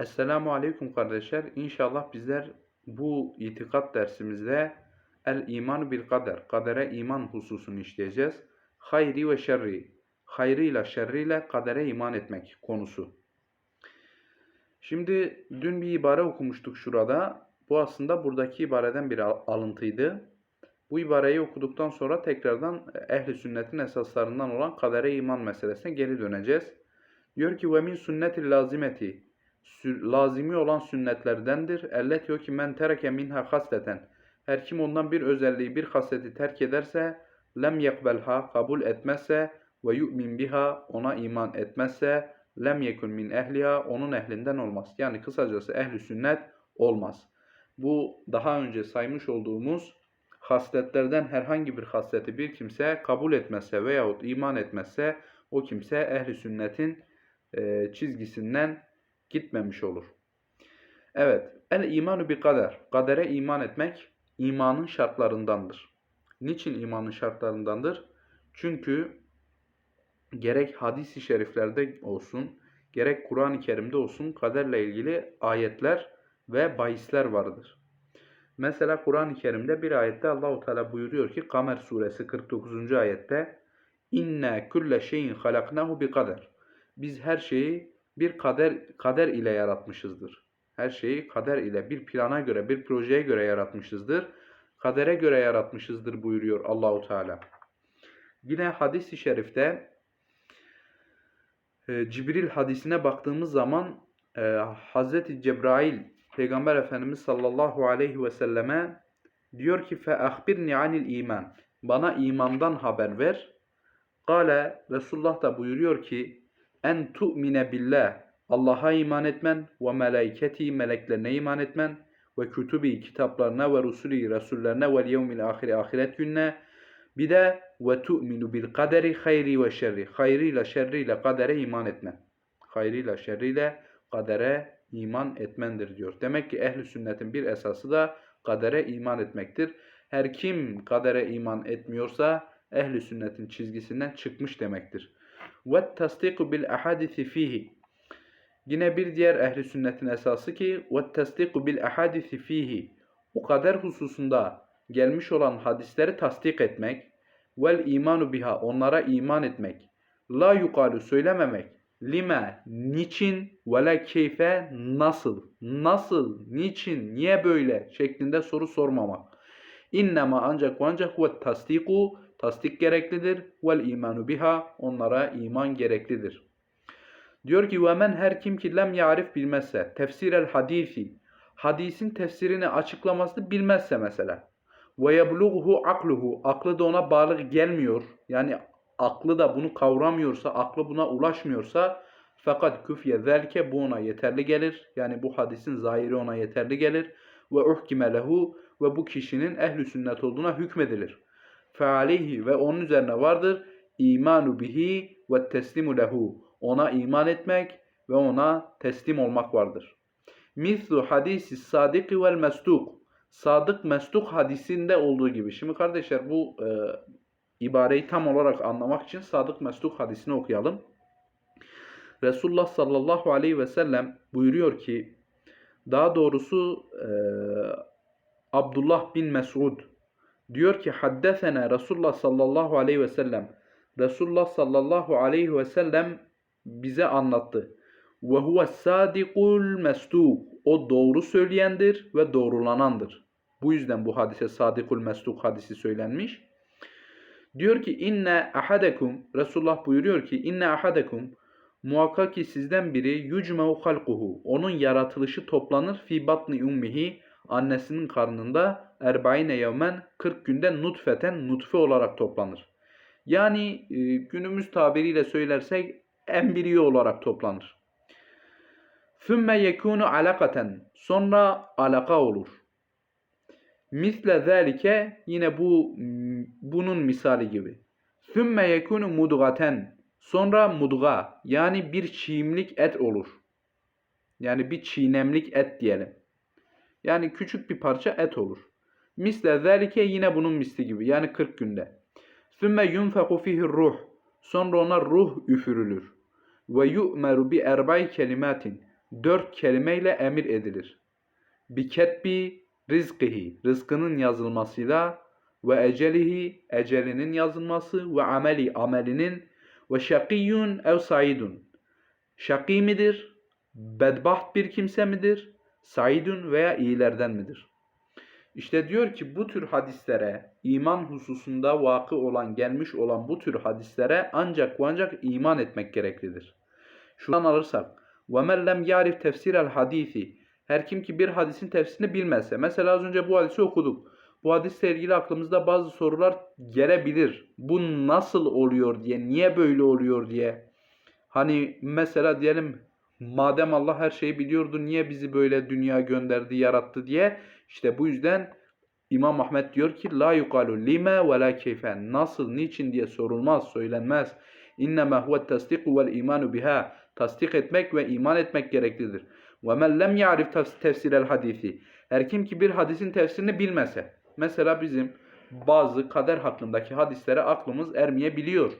Esselamu Aleyküm kardeşler. İnşallah bizler bu itikat dersimizde el iman bil kader, kadere iman hususunu işleyeceğiz. Hayri ve şerri, hayrıyla şerriyle kadere iman etmek konusu. Şimdi dün bir ibare okumuştuk şurada. Bu aslında buradaki ibareden bir al- alıntıydı. Bu ibareyi okuduktan sonra tekrardan ehli sünnetin esaslarından olan kadere iman meselesine geri döneceğiz. Diyor ki ve min sünnetil lazimeti lazimi olan sünnetlerdendir. Ellet diyor ki men tereke minha hasleten. Her kim ondan bir özelliği, bir hasleti terk ederse lem yekbelha kabul etmezse ve yu'min biha ona iman etmezse lem yekun min ehliha onun ehlinden olmaz. Yani kısacası ehli sünnet olmaz. Bu daha önce saymış olduğumuz hasletlerden herhangi bir hasleti bir kimse kabul etmezse veyahut iman etmezse o kimse ehli sünnetin çizgisinden gitmemiş olur. Evet, el imanu bi kader. Kadere iman etmek imanın şartlarındandır. Niçin imanın şartlarındandır? Çünkü gerek hadis-i şeriflerde olsun, gerek Kur'an-ı Kerim'de olsun kaderle ilgili ayetler ve bahisler vardır. Mesela Kur'an-ı Kerim'de bir ayette Allahu Teala buyuruyor ki Kamer suresi 49. ayette İnne külle şeyin halaknahu bi kader. Biz her şeyi bir kader kader ile yaratmışızdır. Her şeyi kader ile bir plana göre, bir projeye göre yaratmışızdır. Kadere göre yaratmışızdır buyuruyor Allahu Teala. Yine hadis-i şerifte e, Cibril hadisine baktığımız zaman e, Hazreti Cebrail Peygamber Efendimiz sallallahu aleyhi ve selleme diyor ki fe ahbirni anil. Bana imandan haber ver. Kale Resulullah da buyuruyor ki en tu'mine billah Allah'a iman etmen ve melaiketi meleklerine iman etmen ve kütübi kitaplarına ve rusuli resullerine ve yevmil ahire ahiret gününe bir de ve tu'minu bil kaderi hayri ve şerri hayrıyla şerriyle kadere iman etmen. Hayrıyla şerriyle kadere iman etmendir diyor. Demek ki ehli sünnetin bir esası da kadere iman etmektir. Her kim kadere iman etmiyorsa ehli sünnetin çizgisinden çıkmış demektir. Ve tasdiku bil ahadisi fihi. Yine bir diğer ehli sünnetin esası ki ve tasdiku bil ahadisi fihi. O kader hususunda gelmiş olan hadisleri tasdik etmek vel imanu biha onlara iman etmek. La yukalu söylememek. Lime niçin ve keyfe nasıl? Nasıl? Niçin? Niye böyle? şeklinde soru sormamak. İnnema ancak ancak ve tasdiku tasdik gereklidir. Vel imanu biha onlara iman gereklidir. Diyor ki ve men her kim ki lem yarif bilmezse tefsir el hadisi hadisin tefsirini açıklamasını bilmezse mesela ve yeblughu akluhu aklı da ona bağlı gelmiyor yani aklı da bunu kavramıyorsa aklı buna ulaşmıyorsa fakat küfye zelke bu ona yeterli gelir yani bu hadisin zahiri ona yeterli gelir ve uhkime lehu ve bu kişinin ehli sünnet olduğuna hükmedilir fealeyhi ve onun üzerine vardır imanu bihi ve teslimu lehu ona iman etmek ve ona teslim olmak vardır. Mislu hadisi sadiki vel mesduk. Sadık mesduk hadisinde olduğu gibi. Şimdi kardeşler bu e, ibareyi tam olarak anlamak için sadık mesduk hadisini okuyalım. Resulullah sallallahu aleyhi ve sellem buyuruyor ki daha doğrusu e, Abdullah bin Mesud diyor ki haddesene Resulullah sallallahu aleyhi ve sellem Resulullah sallallahu aleyhi ve sellem bize anlattı. Ve huve sadikul mesduk. O doğru söyleyendir ve doğrulanandır. Bu yüzden bu hadise sadikul mesduk hadisi söylenmiş. Diyor ki inne ahadekum Resulullah buyuruyor ki inne ahadekum muhakkak ki sizden biri yucmeu halkuhu onun yaratılışı toplanır fi batni ummihi annesinin karnında erbaine yevmen 40 günde nutfeten nutfe olarak toplanır. Yani e, günümüz tabiriyle söylersek embriyo olarak toplanır. Sümme yekunu alakaten sonra alaka olur. Misle zalike yine bu bunun misali gibi. Sümme yekunu mudgaten sonra mudga yani bir çiğimlik et olur. Yani bir çiğnemlik et diyelim. Yani küçük bir parça et olur. Misle zalike yine bunun misli gibi yani 40 günde. Sümme yunfaku fihi ruh. Sonra ona ruh üfürülür. Ve yu'meru bi erba'i kelimatin. dört kelimeyle emir edilir. Biketbi rizkihi, rızkının yazılmasıyla ve ecelihi, ecelinin yazılması ve ameli, amelinin ve şakiyyun ev saidun. Şakî midir? Bedbaht bir kimse midir? Saidun veya iyilerden midir? İşte diyor ki bu tür hadislere, iman hususunda vakı olan, gelmiş olan bu tür hadislere ancak ve ancak iman etmek gereklidir. Şuradan alırsak, وَمَنْ لَمْ يَعْرِفْ تَفْسِيرَ الْحَد۪يثِ Her kim ki bir hadisin tefsirini bilmezse, mesela az önce bu hadisi okuduk. Bu hadisle ilgili aklımızda bazı sorular gelebilir. Bu nasıl oluyor diye, niye böyle oluyor diye. Hani mesela diyelim madem Allah her şeyi biliyordu niye bizi böyle dünya gönderdi, yarattı diye. İşte bu yüzden İmam Ahmet diyor ki la yuqalu lime ve la keyfe. Nasıl, niçin diye sorulmaz, söylenmez. İnnemâ huve tasdiku vel imanu biha. Tasdik etmek ve iman etmek gereklidir. Ve men lem ya'rif tefsirel hadisi. Her kim ki bir hadisin tefsirini bilmese. Mesela bizim bazı kader hakkındaki hadislere aklımız ermeyebiliyor.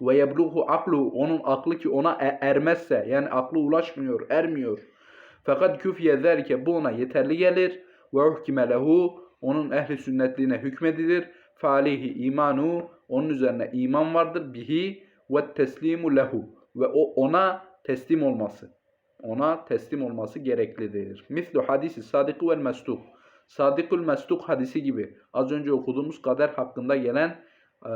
Ve yebluhu aklu onun aklı ki ona e- ermezse yani aklı ulaşmıyor, ermiyor. Fakat küfiye zerke bu ona yeterli gelir ve uhkime lehu onun ehli sünnetliğine hükmedilir. Falihi imanu onun üzerine iman vardır bihi ve teslimu lehu ve o ona teslim olması. Ona teslim olması gereklidir. Mislu hadisi sadiku vel mestuk. Sadikul mestuk hadisi gibi az önce okuduğumuz kader hakkında gelen e,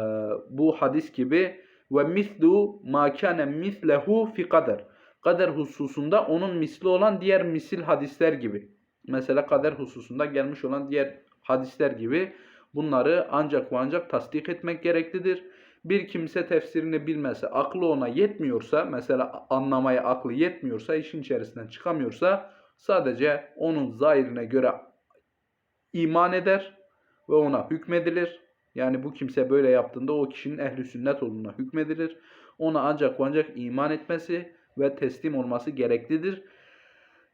bu hadis gibi ve mislu ma kana mislehu fi kader. Kader hususunda onun misli olan diğer misil hadisler gibi. Mesela kader hususunda gelmiş olan diğer hadisler gibi bunları ancak ve ancak tasdik etmek gereklidir. Bir kimse tefsirini bilmese, aklı ona yetmiyorsa, mesela anlamaya aklı yetmiyorsa, işin içerisinden çıkamıyorsa sadece onun zahirine göre iman eder ve ona hükmedilir. Yani bu kimse böyle yaptığında o kişinin ehli sünnet olduğuna hükmedilir. Ona ancak ancak iman etmesi ve teslim olması gereklidir.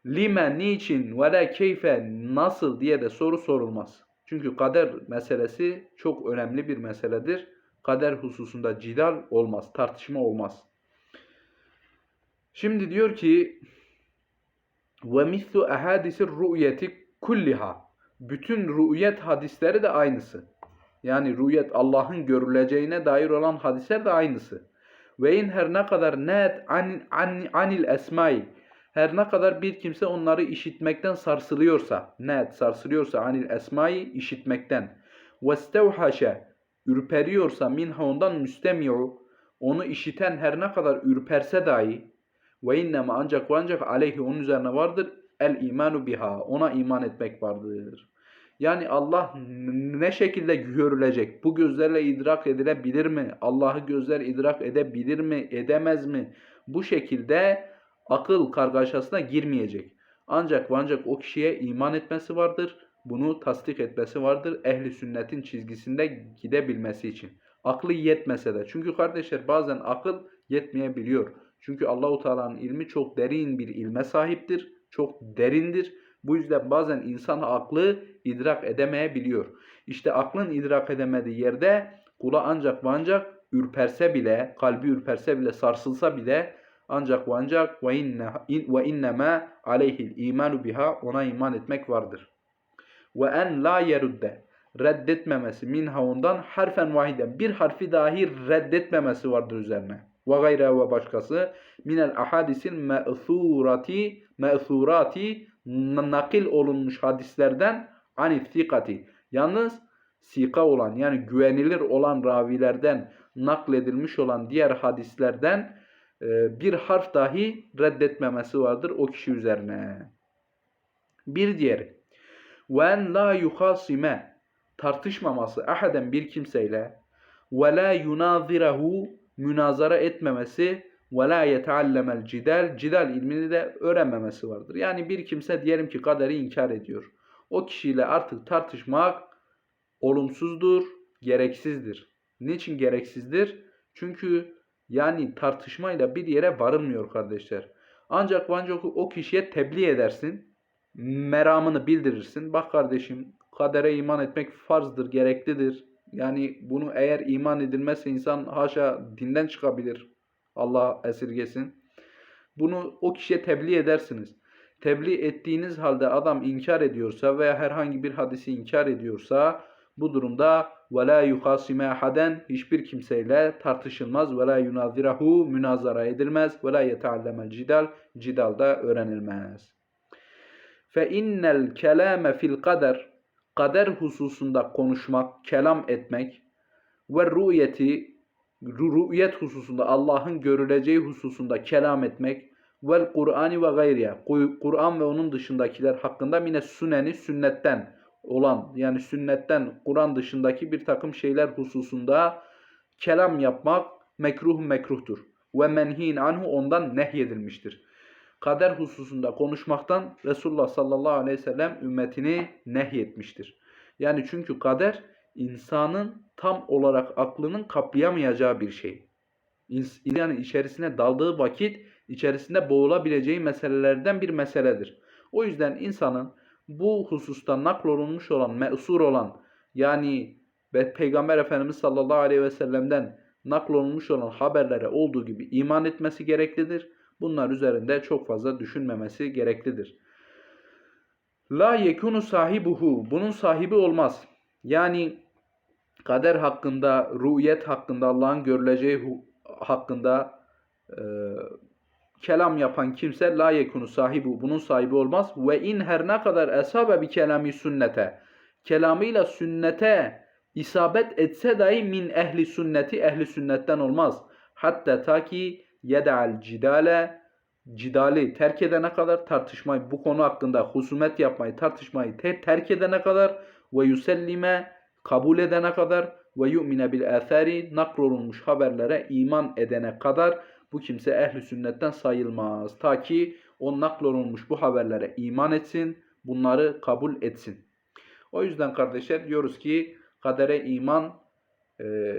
Lime, niçin, ve la keyfe, nasıl diye de soru sorulmaz. Çünkü kader meselesi çok önemli bir meseledir. Kader hususunda cidal olmaz, tartışma olmaz. Şimdi diyor ki ve mislu ahadisir ru'yeti kulliha. Bütün rü'yet hadisleri de aynısı. Yani rü'yet Allah'ın görüleceğine dair olan hadisler de aynısı. Ve in her ne kadar net an, an, anil esmai her ne kadar bir kimse onları işitmekten sarsılıyorsa, net sarsılıyorsa anil esmai işitmekten ve stevhaşe ürperiyorsa minha ondan müstemi'u onu işiten her ne kadar ürperse dahi ve innema ancak ve ancak aleyhi onun üzerine vardır el imanu biha ona iman etmek vardır. Yani Allah ne şekilde görülecek? Bu gözlerle idrak edilebilir mi? Allah'ı gözler idrak edebilir mi? Edemez mi? Bu şekilde akıl kargaşasına girmeyecek. Ancak ancak o kişiye iman etmesi vardır. Bunu tasdik etmesi vardır. Ehli sünnetin çizgisinde gidebilmesi için. Aklı yetmese de. Çünkü kardeşler bazen akıl yetmeyebiliyor. Çünkü Allahu Teala'nın ilmi çok derin bir ilme sahiptir. Çok derindir. Bu yüzden bazen insan aklı idrak edemeyebiliyor. İşte aklın idrak edemediği yerde kula ancak ve ancak ürperse bile, kalbi ürperse bile, sarsılsa bile ancak ve ancak ve inne ve innema aleyhil imanu biha ona iman etmek vardır. Ve en la yerudde reddetmemesi minha ondan harfen vahiden bir harfi dahi reddetmemesi vardır üzerine. Ve gayre ve başkası minel ahadisil me'thurati me'thurati nakil olunmuş hadislerden anif sikati. Yalnız sika olan yani güvenilir olan ravilerden nakledilmiş olan diğer hadislerden e, bir harf dahi reddetmemesi vardır o kişi üzerine. Bir diğeri. Ven la yuhasime tartışmaması ahaden bir kimseyle ve la yunazirehu münazara etmemesi ve la yeteallemel cidal cidal ilmini de öğrenmemesi vardır. Yani bir kimse diyelim ki kaderi inkar ediyor. O kişiyle artık tartışmak olumsuzdur, gereksizdir. Niçin gereksizdir? Çünkü yani tartışmayla bir yere varılmıyor kardeşler. Ancak ancak o kişiye tebliğ edersin. Meramını bildirirsin. Bak kardeşim kadere iman etmek farzdır, gereklidir. Yani bunu eğer iman edilmezse insan haşa dinden çıkabilir. Allah esirgesin. Bunu o kişiye tebliğ edersiniz. Tebliğ ettiğiniz halde adam inkar ediyorsa veya herhangi bir hadisi inkar ediyorsa bu durumda وَلَا يُخَاسِمَ اَحَدًا Hiçbir kimseyle tartışılmaz. وَلَا يُنَازِرَهُ Münazara edilmez. وَلَا يَتَعَلَّمَ الْجِدَالِ Cidalda öğrenilmez. فَاِنَّ الْكَلَامَ fil الْقَدَرِ Kader hususunda konuşmak, kelam etmek ve rü'yeti rü'yet hususunda Allah'ın görüleceği hususunda kelam etmek vel Kur'ani ve gayriye Kur'an ve onun dışındakiler hakkında mine süneni sünnetten olan yani sünnetten Kur'an dışındaki bir takım şeyler hususunda kelam yapmak mekruh mekruhtur. Ve menhin anhu ondan nehyedilmiştir. Kader hususunda konuşmaktan Resulullah sallallahu aleyhi ve sellem ümmetini nehyetmiştir. Yani çünkü kader insanın tam olarak aklının kaplayamayacağı bir şey. Yani içerisine daldığı vakit içerisinde boğulabileceği meselelerden bir meseledir. O yüzden insanın bu hususta naklolunmuş olan, me'sur olan yani Peygamber Efendimiz sallallahu aleyhi ve sellem'den naklolunmuş olan haberlere olduğu gibi iman etmesi gereklidir. Bunlar üzerinde çok fazla düşünmemesi gereklidir. La yekunu sahibuhu. Bunun sahibi olmaz. Yani kader hakkında, ruhiyet hakkında, Allah'ın görüleceği hakkında e, kelam yapan kimse la yekunu sahibi bunun sahibi olmaz. Ve in her ne kadar esabe bir kelami sünnete kelamıyla sünnete isabet etse dahi min ehli sünneti ehli sünnetten olmaz. Hatta ta ki yeda'al cidale cidali terk edene kadar tartışmayı bu konu hakkında husumet yapmayı tartışmayı ter terk edene kadar ve yusellime kabul edene kadar ve yu'mine bil athari naklolunmuş haberlere iman edene kadar bu kimse ehli sünnetten sayılmaz. Ta ki o naklolunmuş bu haberlere iman etsin, bunları kabul etsin. O yüzden kardeşler diyoruz ki kadere iman e,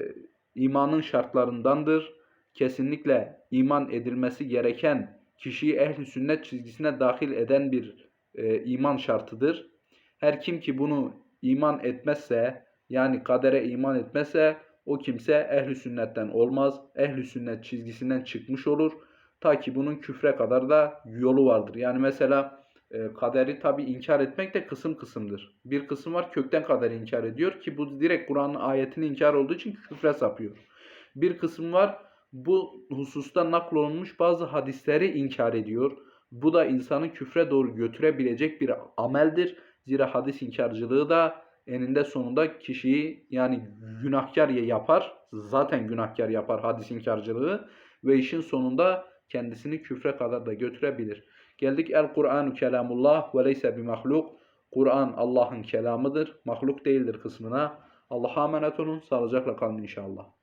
imanın şartlarındandır. Kesinlikle iman edilmesi gereken kişiyi ehli sünnet çizgisine dahil eden bir e, iman şartıdır. Her kim ki bunu iman etmezse yani kadere iman etmezse o kimse ehli sünnetten olmaz. Ehli sünnet çizgisinden çıkmış olur. Ta ki bunun küfre kadar da yolu vardır. Yani mesela e, kaderi tabi inkar etmek de kısım kısımdır. Bir kısım var kökten kaderi inkar ediyor ki bu direkt Kur'an'ın ayetini inkar olduğu için küfre sapıyor. Bir kısım var bu hususta naklolunmuş bazı hadisleri inkar ediyor. Bu da insanı küfre doğru götürebilecek bir ameldir. Zira hadis inkarcılığı da eninde sonunda kişiyi yani günahkar yapar. Zaten günahkar yapar hadis inkarcılığı ve işin sonunda kendisini küfre kadar da götürebilir. Geldik el Kur'anu kelamullah ve leyse bi mahluk. Kur'an Allah'ın kelamıdır, mahluk değildir kısmına. Allah'a emanet olun. Sağlıcakla kalın inşallah.